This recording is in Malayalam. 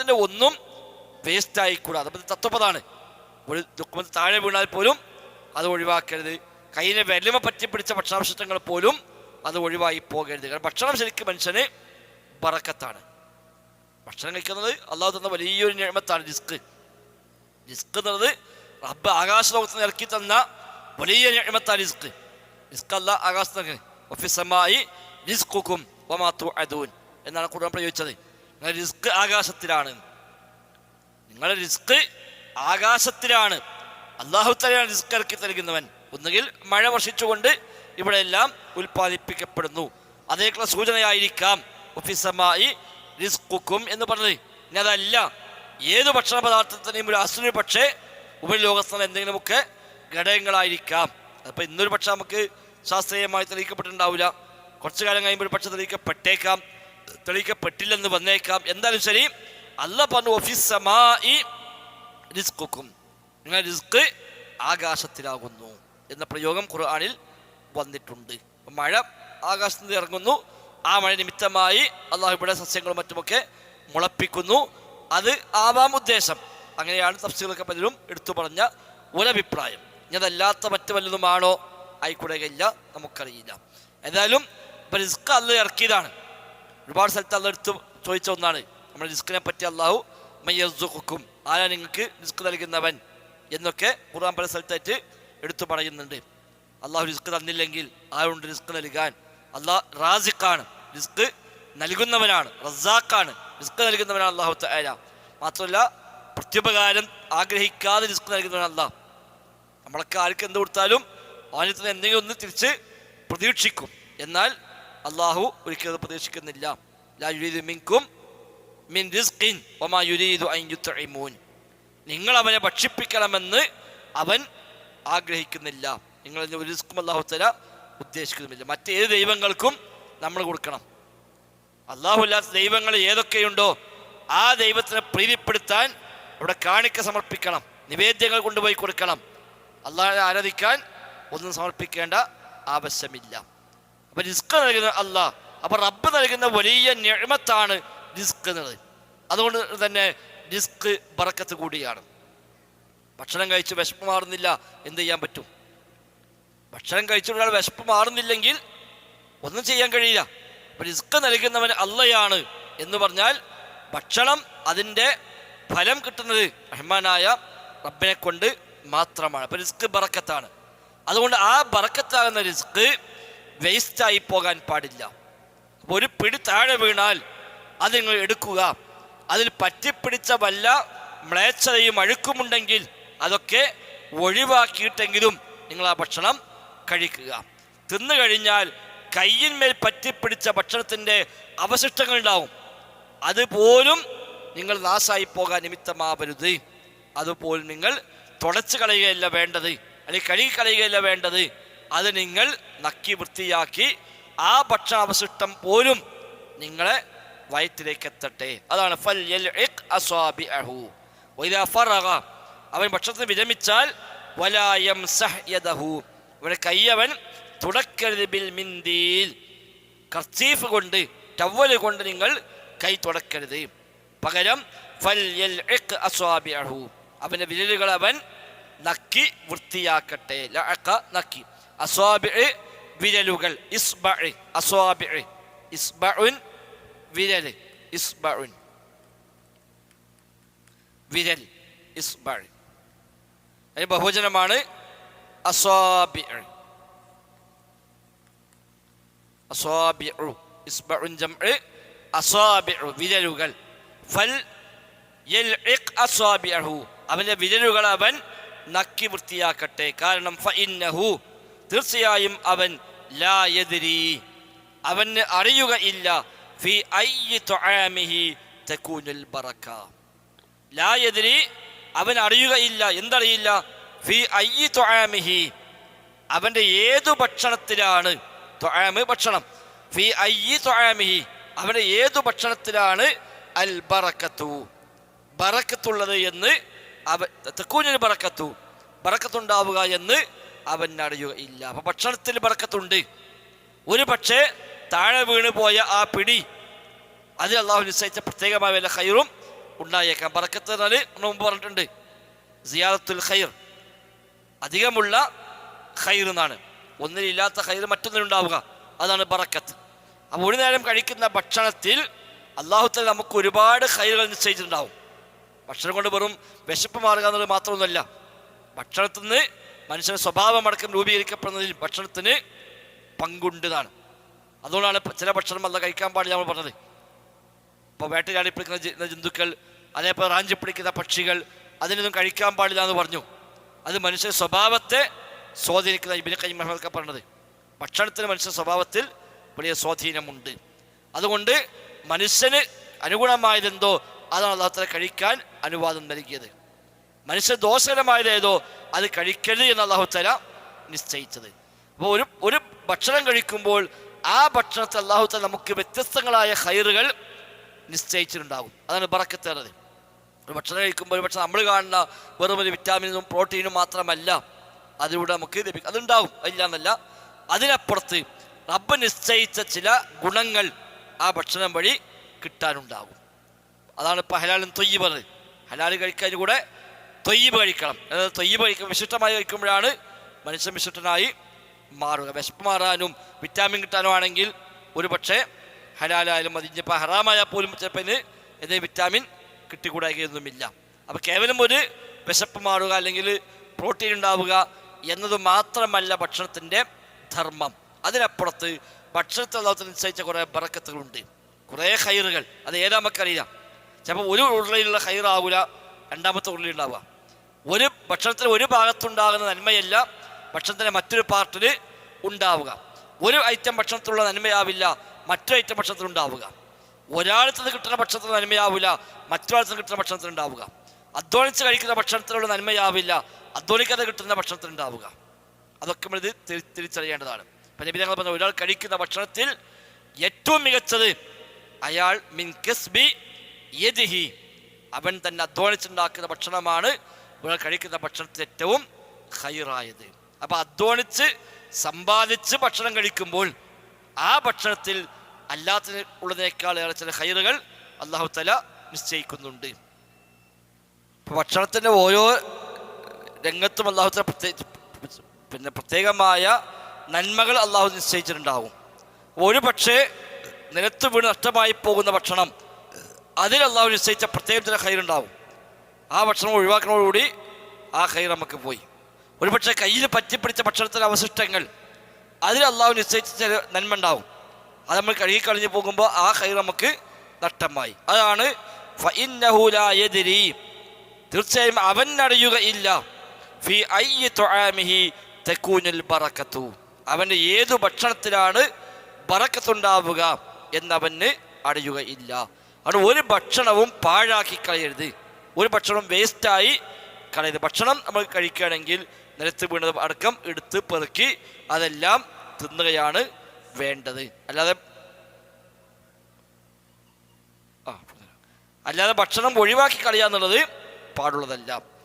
ഭക്ഷണത്തിന്റെ ഒന്നും വേസ്റ്റ് ആയിക്കൂടാ. അത് തത്വപ്പതാണ് ഒരു ദുഃഖം താഴെ വീണാൽ പോലും അത് ഒഴിവാക്കരുത്. കയ്യിലെ വലിമ പറ്റി പിടിച്ച ഭക്ഷണാവശിഷ്ടങ്ങൾ പോലും അത് ഒഴിവായി പോകരുത്. കാരണം ഭക്ഷണം ശരിക്കും മനുഷ്യന് ബറക്കത്താണ്. ഭക്ഷണം കഴിക്കുന്നത് അള്ളാഹു തന്ന വലിയൊരു നിയമത്താണ് റിസ്ക്. റിസ്ക് എന്നുള്ളത് റബ്ബ് ആകാശ ലോകത്ത് ഇറക്കി തന്ന വലിയ നിയമത്താണ് റിസ്ക്. റിസ്ക് അല്ല ആകാശത്ത് ഒഫീസമായി റിസ്കുക്കും ഒമാത്തു എന്നാണ് കുടുംബം പ്രയോഗിച്ചത്. റിസ്ക് ആകാശത്തിലാണ്. നിങ്ങളുടെ റിസ്ക് ആകാശത്തിലാണ്. അള്ളാഹു തലയാണ് റിസ്ക് ഇറക്കി നൽകുന്നവൻ. ഒന്നുകിൽ മഴ വർഷിച്ചുകൊണ്ട് ഇവിടെ എല്ലാം ഉൽപ്പാദിപ്പിക്കപ്പെടുന്നു അതേക്കുള്ള സൂചനയായിരിക്കാം. ഒഫീസമായി റിസ്കുക്കും എന്ന് പറഞ്ഞത്. ഇനി അതല്ല. ഏത് ഭക്ഷണ പദാർത്ഥത്തിനെയും ഒരു അസുര പക്ഷേ ഉപരിലോകസ്ഥല എന്തെങ്കിലുമൊക്കെ ഘടകങ്ങളായിരിക്കാം. അപ്പോൾ ഇന്നൊരു പക്ഷെ നമുക്ക് ശാസ്ത്രീയമായി തെളിയിക്കപ്പെട്ടിട്ടുണ്ടാവില്ല. കുറച്ചു കാലം കഴിയുമ്പോൾ പക്ഷെ തെളിയിക്കപ്പെട്ടേക്കാം. തെളിയിക്കപ്പെട്ടില്ലെന്ന് വന്നേക്കാം. എന്തായാലും ശരി അല്ല പറഞ്ഞു ഓഫീസമായി റിസ്ക്കും നിങ്ങൾ റിസ്ക് ആകാശത്തിലാകുന്നു എന്ന പ്രയോഗം ഖുർആാനിൽ വന്നിട്ടുണ്ട്. മഴ ആകാശത്ത് നിന്ന് ഇറങ്ങുന്നു. ആ മഴ നിമിത്തമായി അള്ളാഹു ഇവിടെ സസ്യങ്ങളും മറ്റുമൊക്കെ മുളപ്പിക്കുന്നു. അത് ആവാം ഉദ്ദേശം. അങ്ങനെയാണ് തഫ്സീലൊക്കെ പലരും എടുത്തു പറഞ്ഞ ഒരഭിപ്രായം. ഇനി അതല്ലാത്ത മറ്റു വല്ലതുമാണോ ആയിക്കൂടെയില്ല നമുക്കറിയില്ല. ഏതായാലും റിസ്ക് അല്ല ഇറക്കിയതാണ്. ഒരുപാട് സ്ഥലത്ത് അല്ല എടുത്ത് ചോദിച്ച ഒന്നാണ്. നമ്മുടെ റിസ്കിനെ പറ്റി അള്ളാഹു മയ്യസുഖും ആരാ നിങ്ങൾക്ക് റിസ്ക് നൽകുന്നവൻ? എന്നൊക്കെ ഖുർആൻ പല സ്ഥലത്തായിട്ട് എടുത്തു പറയുന്നുണ്ട്. അള്ളാഹു റിസ്ക് തന്നില്ലെങ്കിൽ ആരുണ്ട് റിസ്ക് നൽകാൻ? അള്ളാഹ് റാസിഖാണ് റിസ്ക് നൽകുന്നവനാണ് റസാഖാണ് റിസ്ക് നൽകുന്നവനാണ് അള്ളാഹു തആല. മാത്രമല്ല പ്രത്യുപകാരം ആഗ്രഹിക്കാതെ റിസ്ക് നൽകുന്നവനാണ് അള്ളാഹ്. നമ്മളൊക്കെ ആർക്ക് എന്ത് കൊടുത്താലും അവനിൽ എന്തെങ്കിലും ഒന്ന് തിരിച്ച് പ്രതീക്ഷിക്കും. എന്നാൽ അള്ളാഹു ഒരിക്കലും പ്രതീക്ഷിക്കുന്നില്ല. നിങ്ങൾ അവനെ ഭക്ഷിപ്പിക്കണമെന്ന് അവൻ ആഗ്രഹിക്കുന്നില്ല. നിങ്ങൾ ഒരു റിസ്ക്കും അള്ളാഹു തല ഉദ്ദേശിക്കുന്നുമില്ല. മറ്റേത് ദൈവങ്ങൾക്കും നമ്മൾ കൊടുക്കണം. അള്ളാഹു അല്ലാത്ത ദൈവങ്ങൾ ഏതൊക്കെയുണ്ടോ ആ ദൈവത്തിനെ പ്രീതിപ്പെടുത്താൻ അവിടെ കാണിക്ക സമർപ്പിക്കണം. നിവേദ്യങ്ങൾ കൊണ്ടുപോയി കൊടുക്കണം. അള്ളാഹിനെ ആരാധിക്കാൻ ഒന്നും സമർപ്പിക്കേണ്ട ആവശ്യമില്ല. അപ്പൊ റിസ്ക് നൽകുന്ന അള്ളാഹ് അപ്പൊ റബ്ബ് നൽകുന്ന വലിയ ഞെഴ്മത്താണ് റിസ്ക് എന്നുള്ളത്. അതുകൊണ്ട് തന്നെ റിസ്ക് ബറക്കത്ത് കൂടിയാണ്. ഭക്ഷണം കഴിച്ച് വിശപ്പ് മാറുന്നില്ല എന്ത് ചെയ്യാൻ പറ്റും? ഭക്ഷണം കഴിച്ചുകൊണ്ടാൽ വിശപ്പ് മാറുന്നില്ലെങ്കിൽ ഒന്നും ചെയ്യാൻ കഴിയില്ല. അപ്പൊ റിസ്ക് നൽകുന്നവൻ അള്ളയാണ് എന്ന് പറഞ്ഞാൽ ഭക്ഷണം അതിന്റെ ഫലം കിട്ടുന്നത് റഹ്മാനായ റബ്ബിനെ കൊണ്ട് മാത്രമാണ്. അപ്പൊ റിസ്ക് ബറക്കത്താണ്. അതുകൊണ്ട് ആ ബറക്കത്താകുന്ന റിസ്ക് വേസ്റ്റായി പോകാൻ പാടില്ല. ഒരു പിടി താഴെ വീണാൽ അത് നിങ്ങൾ എടുക്കുക. അതിൽ പറ്റിപ്പിടിച്ച വല്ല മ്ലേച്ഛതയും അഴുക്കുമുണ്ടെങ്കിൽ അതൊക്കെ ഒഴിവാക്കിയിട്ടെങ്കിലും നിങ്ങൾ ആ ഭക്ഷണം കഴിക്കുക. തിന്നു കഴിഞ്ഞാൽ കയ്യിന്മേൽ പറ്റിപ്പിടിച്ച ഭക്ഷണത്തിന്റെ അവശിഷ്ടങ്ങൾ ഉണ്ടാവും. അതുപോലും നിങ്ങൾ നാശായി പോകാൻ നിമിത്തമാവരുത്. അതുപോലും നിങ്ങൾ തുടച്ചു കളയുകയല്ല വേണ്ടത്. അല്ലെങ്കിൽ കഴുകി കളയുകയല്ല വേണ്ടത്. അത് നിങ്ങൾ നക്കി വൃത്തിയാക്കി ആ ഭക്ഷണാവശിഷ്ടം പോലും നിങ്ങളെ വയറ്റിലേക്ക് എത്തട്ടെ അതാണ് അവൻ ഭക്ഷണത്തിന് വിരമിച്ചാൽ അവന്റെ കൈയവൻ തുടക്കരുത് ബിൽ മിന്തിയിൽ കർച്ചീഫ് കൊണ്ട് ടവൽ കൊണ്ട് നിങ്ങൾ കൈ തുടക്കരുത്. പകരം അവന്റെ വിരലുകൾ അവൻ നക്കി വൃത്തിയാക്കട്ടെ. നക്കി. അസ്വാബിഅ് വിരലുകൾ. ഇസ്ബഅ് അസ്വാബിഅ് ഇസ്ബഉൻ വിരൽ ഇസ്ബഉൻ. വിരൽ ഇസ്ബഅ് അതിന് ബഹുവചനമാണ് അസ്വാബിഅ് അസ്വാബിഉ ഇസ്ബഉൻ ജംഅ് അസ്വാബിഉ വിരലുകൾ. ഫൽ അവന്റെ വിരലുകൾ അവൻ നക്കി വൃത്തിയാക്കട്ടെ. കാരണം ഫഇന്നഹു തീർച്ചയായും അവൻ ലാ യദ്രി. അവന് അറിയുക ഇല്ല ഫി ഐ തുആമിഹി തകൂനുൽ ബറക ലാ യദ്രി അവൻ അറിയുകയില്ല. എന്തറിയില്ല? ഫി അയ്യി തൊഴാമിഹി അവന്റെ ഏതു ഭക്ഷണത്തിലാണ്? തൊഴാമ് ഭക്ഷണം. ഫി അയ്യി തൊഴാമിഹി അവന്റെ ഏതു ഭക്ഷണത്തിലാണ്? അൽ ബറക്കത്തു. ബറക്കത്തുള്ളത് എന്ന് അവൻ തെക്കൂനിൽ ബറക്കത്തു. ബറക്കത്തുണ്ടാവുക എന്ന് അവൻ അറിയുകയില്ല അപ്പൊ ഭക്ഷണത്തിൽ ബറക്കത്തുണ്ട് ഒരു പക്ഷേ താഴെ വീണ് പോയ ആ പിടി അത് അള്ളാഹു നിശ്ചയിച്ച പ്രത്യേകമായ വല്ല ഹൈറും ഉണ്ടായേക്കാം. ബറക്കത്ത് എന്നാൽ മുമ്പ് പറഞ്ഞിട്ടുണ്ട് സിയാദത്തുൽ ഖൈർ. അധികമുള്ള ഖൈർ എന്നാണ്. ഒന്നിലില്ലാത്ത ഖൈർ മറ്റൊന്നിലുണ്ടാവുക. അതാണ് ബറക്കത്ത് അപ്പോൾ ഒരു നേരം കഴിക്കുന്ന ഭക്ഷണത്തിൽ അള്ളാഹുത്തല നമുക്ക് ഒരുപാട് ഖൈറുകൾ നിശ്ചയിച്ചിട്ടുണ്ടാവും. ഭക്ഷണം കൊണ്ട് വെറും വിശപ്പ് മാറുക എന്നുള്ളത് മാത്രമൊന്നുമല്ല. ഭക്ഷണത്തിൽ നിന്ന് മനുഷ്യന്റെ സ്വഭാവമടക്കം രൂപീകരിക്കപ്പെടുന്നതിൽ ഭക്ഷണത്തിന് പങ്കുണ്ടെന്നാണ്. അതുകൊണ്ടാണ് ചില ഭക്ഷണം അല്ല കഴിക്കാൻ പാടില്ല നമ്മൾ പറഞ്ഞത്. ഇപ്പോൾ വേട്ടയാടി പിടിക്കുന്ന ജന്തുക്കൾ അതേപോലെ റാഞ്ചി പിടിക്കുന്ന പക്ഷികൾ അതിനൊന്നും കഴിക്കാൻ പാടില്ല എന്ന് പറഞ്ഞു. അത് മനുഷ്യ സ്വഭാവത്തെ സ്വാധീനിക്കുന്ന ഇബിന് കൈമഹൊക്കെ പറഞ്ഞത്. ഭക്ഷണത്തിന് മനുഷ്യ സ്വഭാവത്തിൽ വലിയ സ്വാധീനമുണ്ട്. അതുകൊണ്ട് മനുഷ്യന് അനുഗുണമായതെന്തോ അതാണ് അള്ളാഹത്തല കഴിക്കാൻ അനുവാദം നൽകിയത്. മനുഷ്യ ദോഷകരമായതേതോ അത് കഴിക്കരുത് എന്ന് അള്ളാഹുത്തല നിശ്ചയിച്ചത്. അപ്പോൾ ഒരു ഒരു ഭക്ഷണം കഴിക്കുമ്പോൾ ആ ഭക്ഷണത്തിൽ അള്ളാഹുത്തല നമുക്ക് വ്യത്യസ്തങ്ങളായ ഹൈറുകൾ നിശ്ചയിച്ചിട്ടുണ്ടാകും. അതാണ് ബറക്കത്തേറത്. ഒരു ഭക്ഷണം കഴിക്കുമ്പോൾ ഒരു പക്ഷേ നമ്മൾ കാണുന്ന വെറും ഒരു വിറ്റാമിനും പ്രോട്ടീനും മാത്രമല്ല അതിലൂടെ നമുക്ക് ലഭിക്കും. അതുണ്ടാവും ഇല്ല എന്നല്ല അതിനപ്പുറത്ത് റബ്ബ് നിശ്ചയിച്ച ചില ഗുണങ്ങൾ ആ ഭക്ഷണം വഴി കിട്ടാനുണ്ടാകും. അതാണ് ഇപ്പോൾ ഹലാലും തൊയ്യ് പറഞ്ഞത്. ഹലാൽ കഴിക്കാൻ കൂടെ തൊയ്യ് കഴിക്കണം അതായത് തൊയ്യ് കഴിക്കും വിശിഷ്ടമായി കഴിക്കുമ്പോഴാണ് മനുഷ്യൻ വിശിഷ്ടനായി മാറുക. വിശപ്പ് മാറാനും വിറ്റാമിൻ കിട്ടാനും ആണെങ്കിൽ ഒരു പക്ഷേ ഹലാലായാലും അത് ഇനിയിപ്പോൾ ഹറാമായാൽ പോലും ചിലപ്പോൾ ഇതിന് എന്തെങ്കിലും വിറ്റാമിൻ കിട്ടിക്കൂടായികയൊന്നുമില്ല. അപ്പോൾ കേവലം ഒരു വിശപ്പ് മാറുക അല്ലെങ്കിൽ പ്രോട്ടീൻ ഉണ്ടാവുക എന്നത് മാത്രമല്ല ഭക്ഷണത്തിന്റെ ധർമ്മം. അതിനപ്പുറത്ത് ഭക്ഷണത്തെ അള്ളാഹത്തിൽ നിശ്ചയിച്ച കുറേ ബറക്കത്തുകളുണ്ട്. കുറേ ഹൈറുകൾ അത് ഏതാ നമുക്കറിയാം. ചിലപ്പോൾ ഒരു ഉരുളയിലുള്ള ഹൈറാവില്ല രണ്ടാമത്തെ ഉരുളി ഉണ്ടാവുക. ഒരു ഭക്ഷണത്തിന് ഒരു ഭാഗത്തുണ്ടാകുന്ന നന്മയല്ല ഭക്ഷണത്തിന്റെ മറ്റൊരു പാർട്ടിൽ ഉണ്ടാവുക. ഒരു ഐറ്റം ഭക്ഷണത്തിലുള്ള നന്മയാവില്ല മറ്റൊരു ഐറ്റം ഭക്ഷണത്തിൽ ഉണ്ടാവുക. ഒരാളത്തിന് കിട്ടുന്ന ഭക്ഷണത്തിൽ നന്മയാവില്ല മറ്റൊരാളത്തിന് കിട്ടുന്ന ഭക്ഷണത്തിൽ ഉണ്ടാവുക. അധ്വാനിച്ച് കഴിക്കുന്ന ഭക്ഷണത്തിലുള്ള നന്മയാവില്ല അധ്വാനിക്കാതെ കിട്ടുന്ന ഭക്ഷണത്തിൽ ഉണ്ടാവുക. അതൊക്കെ നമ്മൾ ഇത് തിരി- തിരിച്ചറിയേണ്ടതാണ്. ഇപ്പം നബി ഞങ്ങൾ പറഞ്ഞ ഒരാൾ കഴിക്കുന്ന ഭക്ഷണത്തിൽ ഏറ്റവും മികച്ചത് അയാൾ മിൻ കസ്ബി യദിഹി അവൻ തന്നെ അധ്വാനിച്ചുണ്ടാക്കുന്ന ഭക്ഷണമാണ് ഒരാൾ കഴിക്കുന്ന ഭക്ഷണത്തിൽ ഏറ്റവും ഹൈറായത് അപ്പം അധ്വാനിച്ച് സമ്പാദിച്ച് ഭക്ഷണം കഴിക്കുമ്പോൾ ആ ഭക്ഷണത്തിൽ അല്ലാത്ത ഉള്ളതിനേക്കാൾ ഏറെ ചില ഹൈറുകൾ അള്ളാഹു തല നിശ്ചയിക്കുന്നുണ്ട്. ഭക്ഷണത്തിന്റെ ഓരോ രംഗത്തും അള്ളാഹു തല പ്രത്യേക പിന്നെ പ്രത്യേകമായ നന്മകൾ അള്ളാഹു നിശ്ചയിച്ചിട്ടുണ്ടാവും. ഒരു പക്ഷേ നിലത്ത് വീണ് നഷ്ടമായി പോകുന്ന ഭക്ഷണം അതിൽ അള്ളാഹു നിശ്ചയിച്ച പ്രത്യേകം ചില ഹൈറുണ്ടാവും ആ ഭക്ഷണം ഒഴിവാക്കണോടുകൂടി ആ ഹൈർ നമുക്ക് പോയി. ഒരുപക്ഷെ കയ്യിൽ പറ്റിപ്പിടിച്ച ഭക്ഷണത്തിന്റെ അവശിഷ്ടങ്ങൾ അതിൽ അള്ളാഹു നിശ്ചയിച്ച ചില നന്മ ഉണ്ടാവും. അത് നമ്മൾ കഴുകി കളഞ്ഞു പോകുമ്പോൾ ആ ഹൈർ നമുക്ക് നഷ്ടമായി. അതാണ് തീർച്ചയായും അവൻ ഫി തൊഴാമിഹി തെക്കൂനിൽ ബറക്കത്തു. അവന്റെ ഏതു ഭക്ഷണത്തിലാണ് ബറക്കത്തുണ്ടാവുക എന്നവന് അറിയുകയില്ല അവിടെ ഒരു ഭക്ഷണവും പാഴാക്കി കളയരുത്. ഒരു ഭക്ഷണം വേസ്റ്റായി കളയത് ഭക്ഷണം നമ്മൾ കഴിക്കുകയാണെങ്കിൽ നിലത്ത് വീണത് അടക്കം എടുത്ത് പെറുക്കി അതെല്ലാം തിന്നുകയാണ് വേണ്ടത്. അല്ലാതെ അല്ലാതെ ഭക്ഷണം ഒഴിവാക്കി കളയുക എന്നുള്ളത് പാടുള്ളതല്ല.